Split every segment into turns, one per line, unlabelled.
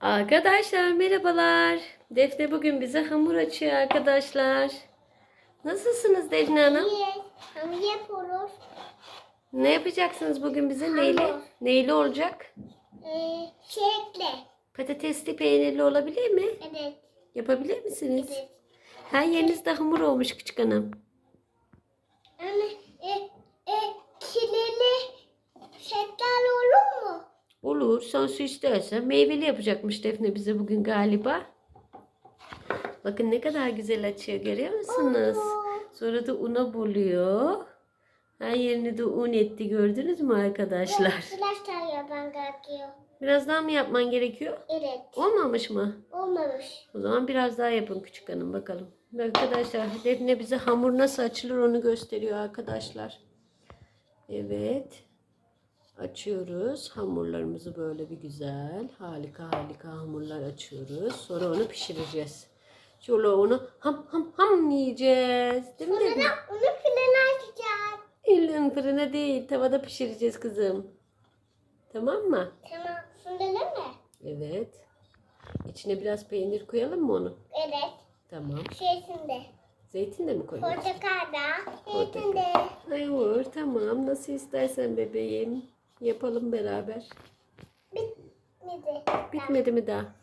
Arkadaşlar merhabalar. Defne bugün bize hamur açıyor arkadaşlar. Nasılsınız Defne Hanım?
İyi. Hamur yapıyoruz.
Ne yapacaksınız bugün bize?
Hamur.
Neyli olacak?
Ee, çilekle.
Patatesli peynirli olabilir mi?
Evet.
Yapabilir misiniz?
Evet.
Her yerinizde hamur olmuş küçük hanım.
Anne, e, e, çileli şeker olur mu?
Olur. Sen su istersen meyveli yapacakmış Defne bize bugün galiba. Bakın ne kadar güzel açıyor görüyor musunuz? Sonra da una buluyor. Her yerini de un etti gördünüz mü arkadaşlar?
Arkadaşlar yapan gerekiyor.
Biraz daha mı yapman gerekiyor?
Evet.
Olmamış mı?
Olmamış.
O zaman biraz daha yapın küçük hanım bakalım. Arkadaşlar Defne bize hamur nasıl açılır onu gösteriyor arkadaşlar. Evet. Açıyoruz. Hamurlarımızı böyle bir güzel. Harika harika hamurlar açıyoruz. Sonra onu pişireceğiz. Şöyle onu ham ham ham yiyeceğiz. Değil mi Defne?
Onu fırına atacağız.
İllin fırına değil tavada pişireceğiz kızım. Tamam mı?
Tamam. Fırına mı?
Evet. İçine biraz peynir koyalım mı onu?
Evet.
Tamam.
Şeysinde.
Zeytin de mi koyalım?
Portakalda.
Portakal.
Şeysinde.
Ay olur tamam nasıl istersen bebeğim. Yapalım beraber.
Bitmedi.
Bitmedi mi daha?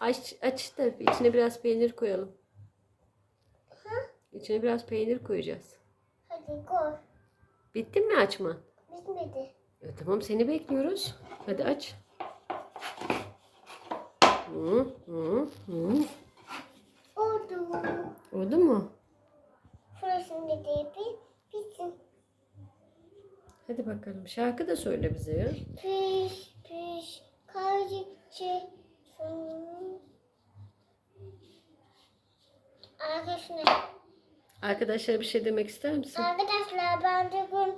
Aç, aç da içine biraz peynir koyalım. İçine biraz peynir koyacağız.
Hadi koy.
Bitti mi açma?
Bitmedi.
E, tamam seni bekliyoruz. Hadi aç. Hı, hı, hı.
Oldu.
Oldu mu?
Değil. Bir, bitsin.
Hadi bakalım. Şarkı da söyle bize ya.
Piş piş. Son. Arkadaşlar,
Arkadaşlar bir şey demek ister misin?
arkadaşlar ben bugün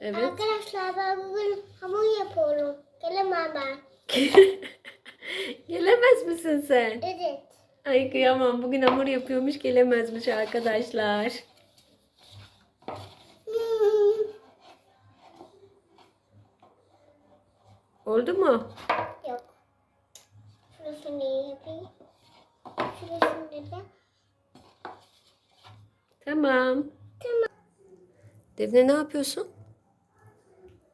Evet.
arkadaşlar ben bugün hamur yapıyorum. Gelemem ben.
Gelemez misin sen?
Evet.
Ay kıyamam. Bugün hamur yapıyormuş gelemezmiş arkadaşlar. Oldu mu?
Yok. Şurasını yapayım. Şurasını da.
Tamam.
Tamam.
Defne ne yapıyorsun?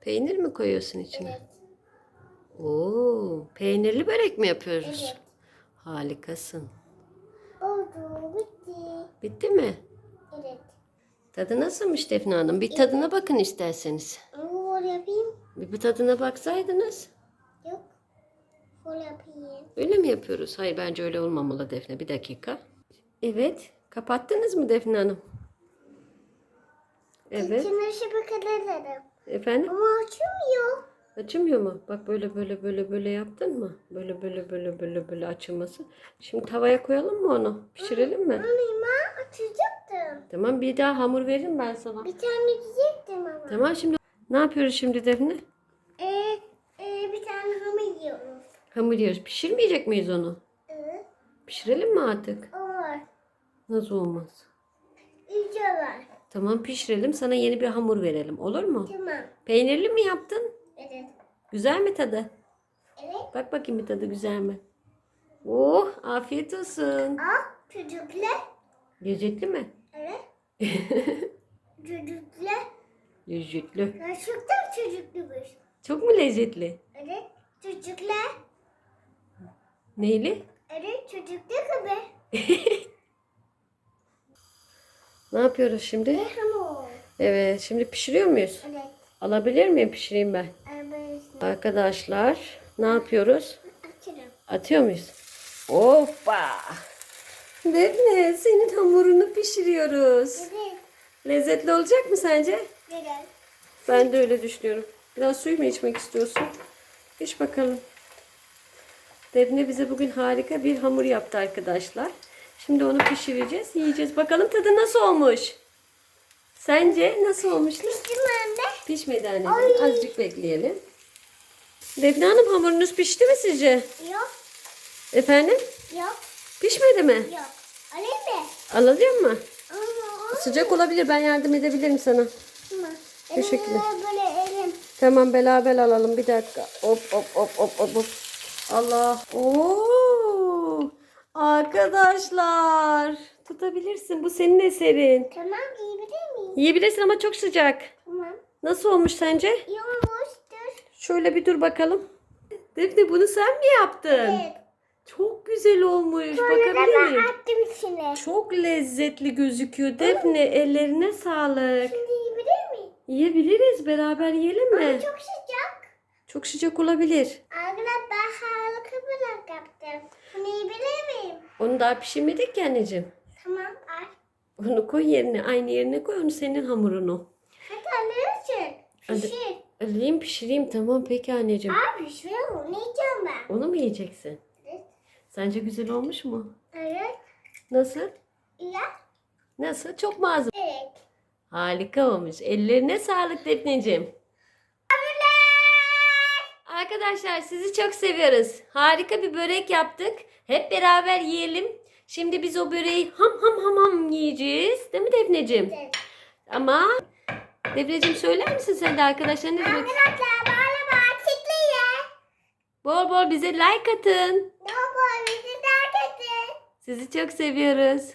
Peynir mi koyuyorsun içine?
Evet.
Oo, peynirli börek mi yapıyoruz?
Evet.
Harikasın.
Oldu. Bitti.
Bitti mi?
Evet.
Tadı nasılmış Defne Hanım? Bir tadına bakın isterseniz.
Hamur yapayım.
Bir, bir tadına baksaydınız.
Yok. Fol yapayım.
Öyle mi yapıyoruz? Hayır bence öyle olmamalı Defne. Bir dakika. Evet. Kapattınız mı Defne Hanım? Evet.
İçine şebeke dedim.
Efendim?
Ama açılmıyor.
Açılmıyor mu? Bak böyle böyle böyle böyle yaptın mı? Böyle böyle böyle böyle böyle açılması. Şimdi tavaya koyalım mı onu? Pişirelim mi?
Anne ben açacaktım.
Tamam bir daha hamur veririm ben sana.
Bir tane diyecektim ama.
Tamam şimdi ne yapıyoruz şimdi Defne?
Ee, e, bir tane hamur yiyoruz.
Hamur yiyoruz. Pişirmeyecek miyiz onu?
Evet.
Pişirelim mi artık?
Olur.
Nasıl olmaz?
İyice var.
Tamam pişirelim sana yeni bir hamur verelim. Olur mu?
Tamam.
Peynirli mi yaptın?
Evet.
Güzel mi tadı?
Evet.
Bak bakayım bir tadı güzel mi? Oh afiyet olsun.
Aa, çocuklar.
Lezzetli mi?
Evet. çocuklar.
Lezzetli.
Gerçekten çocukluymuş.
Çok mu lezzetli?
Evet. Çocuklar.
Neyli?
Evet çocuklar gibi.
Ne yapıyoruz şimdi?
Hamur.
Evet şimdi pişiriyor muyuz?
Evet.
Alabilir miyim pişireyim ben?
Evet.
Arkadaşlar ne yapıyoruz?
Açırım.
Atıyor muyuz? Hoppa! Defne senin hamurunu pişiriyoruz.
Evet.
Lezzetli olacak mı sence?
Evet.
Ben de öyle düşünüyorum. Biraz suyu mu içmek istiyorsun? İç bakalım. Defne bize bugün harika bir hamur yaptı arkadaşlar. Şimdi onu pişireceğiz, yiyeceğiz. Bakalım tadı nasıl olmuş? Sence nasıl olmuştu?
Piştim anne.
Pişmedi anneciğim. Azıcık bekleyelim. Defne Hanım hamurunuz pişti mi sizce?
Yok.
Efendim?
Yok.
Pişmedi mi?
Yok. Öyle mi?
Alacak mı? Sıcak olabilir. Ben yardım edebilirim sana. Teşekkürler. Tamam beraber alalım. Bir dakika. Hop hop hop hop hop. hop. Allah. Oo! Arkadaşlar. Tutabilirsin. Bu senin eserin.
Tamam yiyebilir miyim?
Yiyebilirsin ama çok sıcak.
Tamam.
Nasıl olmuş sence?
İyi olmuştur.
Şöyle bir dur bakalım. Defne bunu sen mi yaptın?
Evet.
Çok güzel olmuş.
Sonra da
Bakabilir
ben
miyim?
attım içine.
Çok lezzetli gözüküyor. Defne ellerine sağlık.
Şimdi yiyebilir miyim?
Yiyebiliriz. Beraber yiyelim mi?
Çok sıcak.
Çok sıcak olabilir.
Arkadaşlar ben harika bir yaptım. Bunu yiyebilir miyim?
Onu daha pişirmedik ki anneciğim.
Tamam al.
Onu koy yerine. Aynı yerine koy. Onu senin hamurunu.
Hadi alıyorsun.
Hadi.
Pişir.
Alayım pişireyim. Tamam peki anneciğim.
Aa pişiriyor? Ne yiyeceğim ben?
Onu mu yiyeceksin? Sence güzel olmuş mu?
Evet.
Nasıl?
Ya.
Nasıl? Çok az?
Evet.
Harika olmuş. Ellerine sağlık Defneciğim. Arkadaşlar sizi çok seviyoruz. Harika bir börek yaptık. Hep beraber yiyelim. Şimdi biz o böreği ham ham ham ham yiyeceğiz. Değil mi Defneciğim?
Evet.
Ama Defneciğim söyler misin sen de arkadaşlarına?
Arkadaşlar.
Bol bol bize like atın.
Ne yapalım? Bizi terk edin.
Sizi çok seviyoruz.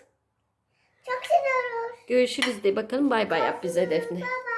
Çok seviyoruz.
Görüşürüz de bakalım bay bay yap bize Defne.
Baba.